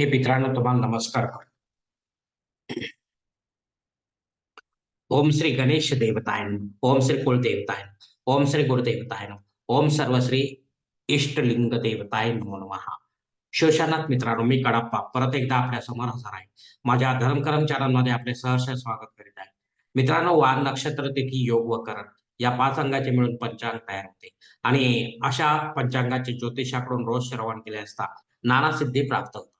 हे मित्रांनो तुम्हाला नमस्कार करतो. ओम श्री गणेश देवताय ओम श्री कुलदेवताय ओम श्री गुरुदेवताय ओम सर्वश्री इष्टलिंग देवताय नमो नमः. शिवशानात मित्रांनो मी कडाप्पा परत एकदा आपल्यासमोर हजर आहे. माझ्या धर्म कर्मचाऱ्यांमध्ये आपले सहर्ष स्वागत करीत आहे. मित्रांनो वान नक्षत्र तिथी योग व करण या पाच अंगाचे मिळून पंचांग तयार होते. आणि अशा पंचांगाचे ज्योतिषाकडून रोज श्रवण केले असता नाना सिद्धी प्राप्त होतात.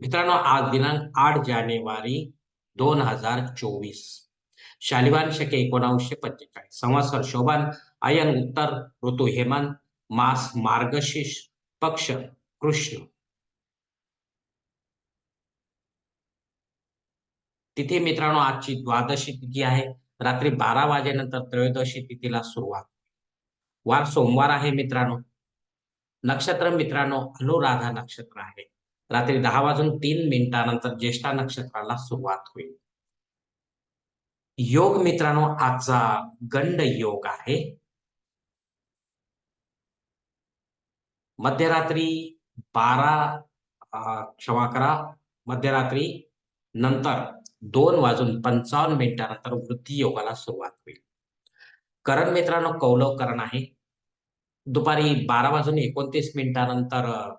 मित्रांनो आज दिनांक आठ जानेवारी दोन हजार चोवीस. शालिवान शके एकोणाशे पंचेचाळीस. संवत्सर शोभान अयन उत्तर ऋतू हेमंत मास मार्गशीर्ष पक्ष कृष्ण. तिथे मित्रांनो आजची द्वादशी तिथी आहे. रात्री बारा वाजेनंतर त्रयोदशी तिथीला सुरुवात. वार सोमवार आहे मित्रांनो. नक्षत्र मित्रांनो अनुराधा नक्षत्र आहे. रात्री दहा वाजून तीन मिनिटानंतर ज्येष्ठा नक्षत्राला सुरुवात होईल. योग मित्रांनो आजचा गंड योग आहे. मध्यरात्री बारा क्षमा करा. मध्यरात्री नंतर दोन वाजून पंचावन्न मिनिटानंतर वृद्धी योगाला सुरुवात होईल. करण मित्रांनो कौलव करण आहे. दुपारी बारा वाजून एकोणतीस मिनिटानंतर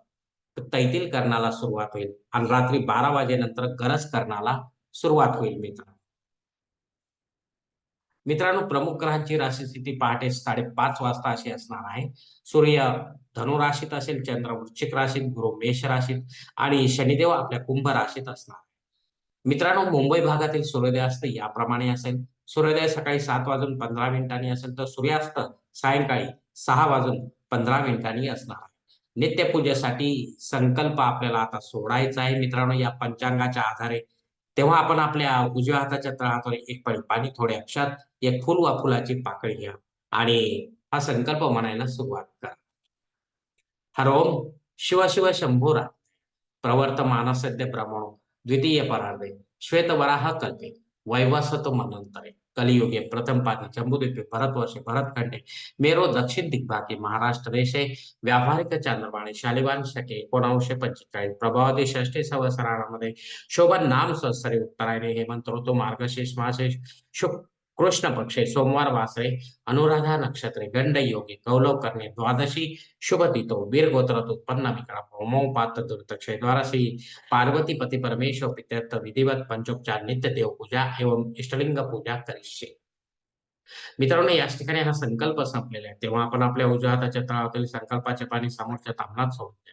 तैतील करण्याला सुरुवात होईल. आणि रात्री बारा वाजेनंतर गरज करण्याला सुरुवात होईल मित्रांनो. मित्रांनो प्रमुख ग्रहांची राशी स्थिती पहाटे साडेपाच वाजता अशी असणार आहे. सूर्य धनुराशीत असेल चंद्र वृश्चिक राशीत गुरु मेष राशीत आणि शनिदेव आपल्या कुंभ राशीत असणार मित्रांनो मुंबई भागातील सूर्योदयास्त याप्रमाणे असेल. सूर्योदय सकाळी सात वाजून पंधरा मिनिटांनी असेल तर सूर्यास्त सायंकाळी सहा वाजून पंधरा मिनिटांनी असणार आहे. नित्यपूजेसाठी संकल्प आपल्याला आता सोडायचा आहे. मित्रांनो या पंचांगाच्या आधारे तेव्हा आपण आपल्या उजव्या हाताच्या तळहातून एक पळी पाणी थोडे अक्षात एक फुल वा फुलाची पाकळी घ्या आणि हा संकल्प म्हणायला सुरुवात करा. हरोम शिव शिव शंभूरा प्रवर्तमान सद्य प्रमाण द्वितीय परार्धे. श्वेतवराह कल्पे. वैवसत मनंतरे कलियुगे प्रथम पादी जम्बूद्वीपे भरतवर्षे भरतखंडे मेरो दक्षिण दिग्भागी महाराष्ट्र देशे व्यावहारिक चांद्रवाणी शालिवान शके एकोणावीसशे पंचेचाळीस प्रभावती षष्टी संवत्सरामध्ये शोभन नाम संवत्सरे उत्तरायणे हेमंत ऋतू मार्गशीर्ष मासे शुक कृष्ण पक्षे सोमवार वासरे अनुराधा नक्षत्रे गंड योगी कौलव करणे द्वादशी शुभ तिथो वीर गोत्रात उत्पन्न विकरा होमोपात दुर्तक्षे द्वाराशी पार्वती पती परमेश्वर पित्यर्थ विधिवत पंचोपचार नित्य देव पूजा एवं इष्टलिंग पूजा करिष्ये. मित्रांनो याच ठिकाणी हा संकल्प संपलेला आहे. तेव्हा आपण आपल्या उजव्या हाताच्या तळावरील संकल्पाचे पाणी समोरच्या तांबणात सोडून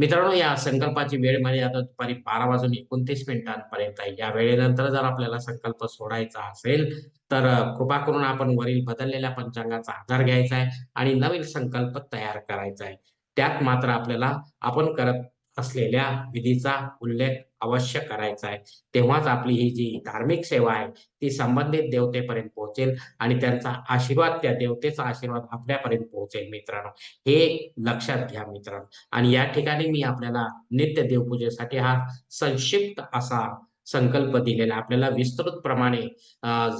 मित्रांनो या संकल्पाची वेळ आता दुपारी बारा वाजून एकोणतीस मिनिटांपर्यंत आहे. या वेळेनंतर जर आपल्याला संकल्प सोडायचा असेल तर कृपा करून आपण वरील बदललेल्या पंचांगाचा आधार घ्यायचा आहे आणि नवीन संकल्प तयार करायचा आहे. त्यात मात्र आपल्याला आपण करत असलेल्या विधीचा उल्लेख अवश्य करायचा आहे. तेव्हाच आपली ही जी धार्मिक सेवा आहे ती संबंधित देवतेपर्यंत पोहोचेल आणि त्यांचा आशीर्वाद त्या देवतेचा आशीर्वाद आपल्यापर्यंत पोहोचेल मित्रांनो. हे लक्षात घ्या मित्रांनो. आणि या ठिकाणी मी आपल्याला नित्य देवपूजेसाठी हा संक्षिप्त असा संकल्प दिलेला आपल्याला विस्तृत प्रमाणे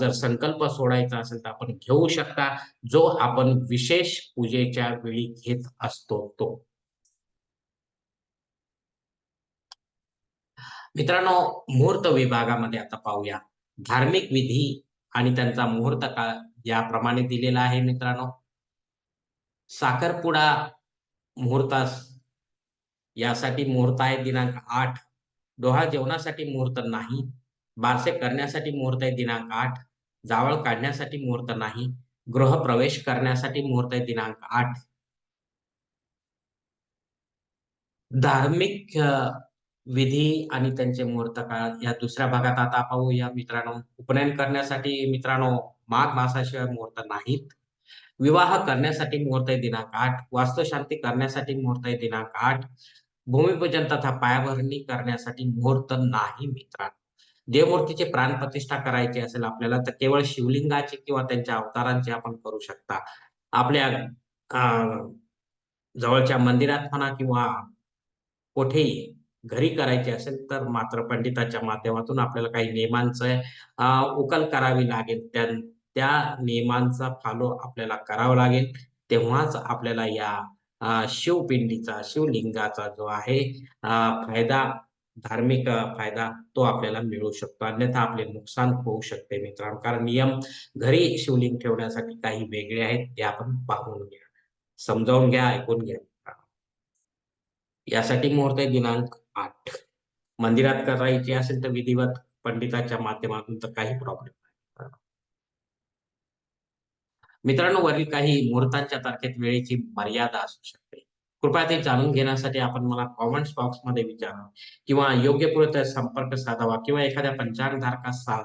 जर संकल्प सोडायचा असेल तर आपण घेऊ शकता. जो आपण विशेष पूजेच्या वेळी घेत असतो तो. मित्रांनो मुहूर्त विभागामध्ये आता पाहूया. धार्मिक विधी आणि त्यांचा मुहूर्त काळ याप्रमाणे दिलेला आहे मित्रांनो. साखरपुडा मुहूर्तास यासाठी मुहूर्त आहे. दिनांक आठ. डोहा जेवणासाठी मुहूर्त नाही. बारसे करण्यासाठी मुहूर्त आहे. दिनांक आठ. जावळ काढण्यासाठी मुहूर्त नाही. गृहप्रवेश करण्यासाठी मुहूर्त आहे. दिनांक आठ. धार्मिक विधी आणि त्यांचे मुहूर्त काळ या दुसऱ्या भागात आता पाहूया मित्रांनो. उपनयन करण्यासाठी मित्रांनो माघ मासाशिवाय मुहूर्त नाहीत. विवाह करण्यासाठी मुहूर्त आहे दिनांक आठ वास्तुशांती करण्यासाठी मुहूर्त आहे दिनांक आठ भूमिपूजन तथा पायाभरणी करण्यासाठी मुहूर्त नाही मित्रांनो. देवमूर्तीचे प्राणप्रतिष्ठा करायची असेल आपल्याला तर केवळ शिवलिंगाची किंवा त्यांच्या अवतारांची आपण करू शकता. आपल्या जवळच्या मंदिरात म्हणा किंवा कोठेही घरी करायची असेल तर मात्र पंडिताच्या माध्यमातून आपल्याला काही नियमांचं उकल करावी लागेल. त्या त्या नियमांचा फॉलो आपल्याला करावा लागेल. तेव्हाच आपल्याला या शिवपिंडीचा शिवलिंगाचा जो आहे फायदा धार्मिक फायदा तो आपल्याला मिळू शकतो. अन्यथा आपले नुकसान होऊ शकते मित्रांनो. कारण नियम घरी शिवलिंग ठेवण्यासाठी काही वेगळे आहेत ते आपण पाहून घ्या. समजावून घ्या ऐकून घ्या. यासाठी मुहूर्त दिनांक आठ. मंदिरात करायची असेल तर विधिवत पंडिताच्या माध्यमातून तर काही प्रॉब्लेम नाही. मित्रांनो वरील काही मुहूर्तांच्या तारखेत वेळेची मर्यादा असू शकते. कृपया ते जाणून घेण्यासाठी आपण मला कॉमेंट्स बॉक्समध्ये विचारा किंवा योग्य पुरत संपर्क साधावा किंवा एखाद्या पंचांगधारकास सा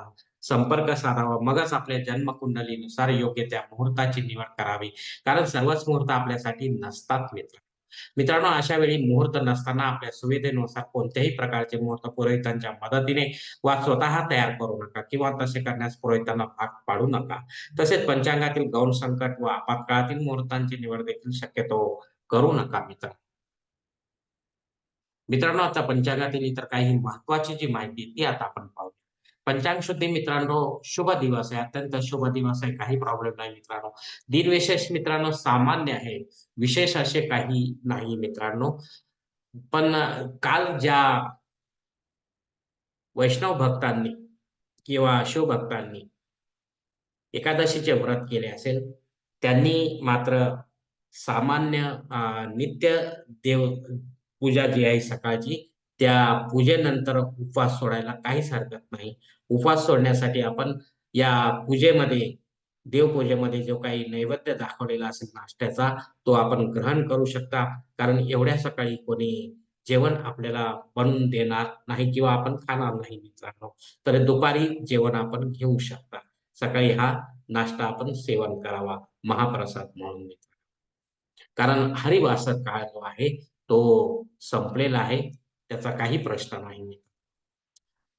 संपर्क साधावा. मगच आपल्या जन्मकुंडलीनुसार योग्य त्या मुहूर्ताची निवड करावी. कारण सर्वच मुहूर्त आपल्यासाठी नसतात मित्र. मित्रांनो अशा वेळी मुहूर्त नसताना आपल्या सुविधेनुसार कोणत्याही प्रकारचे मुहूर्त पुरोहितांच्या मदतीने वा स्वतः तयार करू नका किंवा तसे करण्यास पुरोहितांना भाग पाडू नका. तसेच पंचांगातील गौण संकट व आपत्काळातील मुहूर्तांची निवड देखील शक्यतो करू नका मित्र. मित्रांनो आता पंचांगातील इतर काही महत्वाची जी माहिती ती आता आपण पाहूया. पंचांग शुद्धी मित्रांनो शुभ दिवस आहे अत्यंत शुभ दिवस आहे काही प्रॉब्लेम नाही मित्रांनो. दिनविशेष मित्रांनो सामान्य आहे विशेष असे काही नाही मित्रांनो. पण काल ज्या वैष्णव भक्तांनी किंवा शिवभक्तांनी एकादशीचे व्रत केले असेल त्यांनी मात्र सामान्य नित्य देव पूजा जी आहे सकाळची त्या पूजेनंतर उपवास सोडायला काहीच हरकत नाही. उपवास सोडण्यासाठी आपण या पूजेमध्ये देवपूजेमध्ये जो काही नैवेद्य दाखवलेला असेल नाश्त्याचा तो आपण ग्रहण करू शकता. कारण एवढ्या सकाळी कोणी जेवण आपल्याला बनवून देणार नाही किंवा आपण खाणार नाही मित्रांनो. तर दुपारी जेवण आपण घेऊ शकता. सकाळी हा नाश्ता आपण सेवन करावा महाप्रसाद म्हणून कारण हरिवासर काळ जो आहे तो संपलेला आहे. त्याचा काही प्रश्न नाही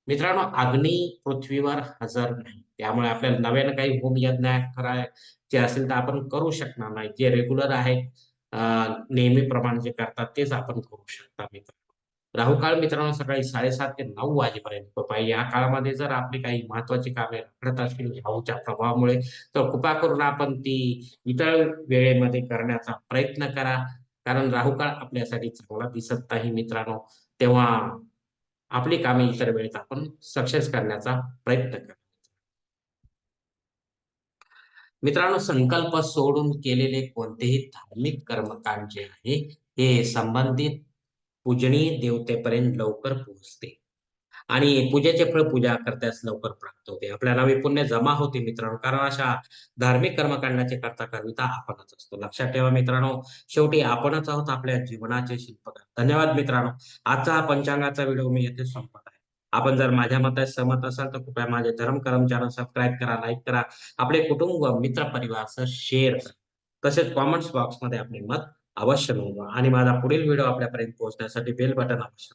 मित्रांनो अग्नी पृथ्वीवर हजर नाही. त्यामुळे आपल्याला नव्यानं काही होम यज्ञ करायचे असेल तर आपण करू शकणार नाही. जे रेग्युलर आहे नेहमीप्रमाणे जे करतात तेच आपण करू शकता मित्रांनो. राहू काळ मित्रांनो सकाळी साडेसात ते नऊ वाजेपर्यंत. पाहिजे या काळामध्ये जर आपली काही महत्वाची कामे रखडत असतील राहूच्या प्रभावामुळे तर कृपा करून आपण ती इतर वेळेमध्ये करण्याचा प्रयत्न करा. कारण राहू काळ आपल्यासाठी चांगला दिसत नाही मित्रांनो. तेव्हा आपली कामे इतर वेळेत आपण सक्सेस करण्याचा प्रयत्न करा मित्रांनो संकल्प सोडून केलेले कोणतेही धार्मिक कर्मकांड जे आहे हे संबंधित पूजनीय देवतेपर्यंत लवकर पोहोचते. आणि पूजेचे फळ पूजा करताच लवकर प्राप्त होते. आपल्याला पुण्य जमा होते मित्रांनो. कारण अशा धार्मिक कर्मकांडाचे करता करविता आपणच असतो. लक्षात ठेवा मित्रांनो. शेवटी आपणच आहोत आपल्या जीवनाचे शिल्पकार. धन्यवाद मित्रांनो. आजचा हा पंचांगाचा व्हिडिओ मी येथे संपत आहे. आपण जर माझ्या मतात सहमत असाल तर कृपया माझे धर्म कर्म चॅनल सबस्क्राईब करा लाईक करा. आपले कुटुंब मित्र परिवार शेअर करा. तसेच कॉमेंट्स बॉक्समध्ये आपले मत अवश्य नोंदवा. आणि माझा पुढील व्हिडिओ आपल्यापर्यंत पोहोचण्यासाठी बेल बटन अवश्य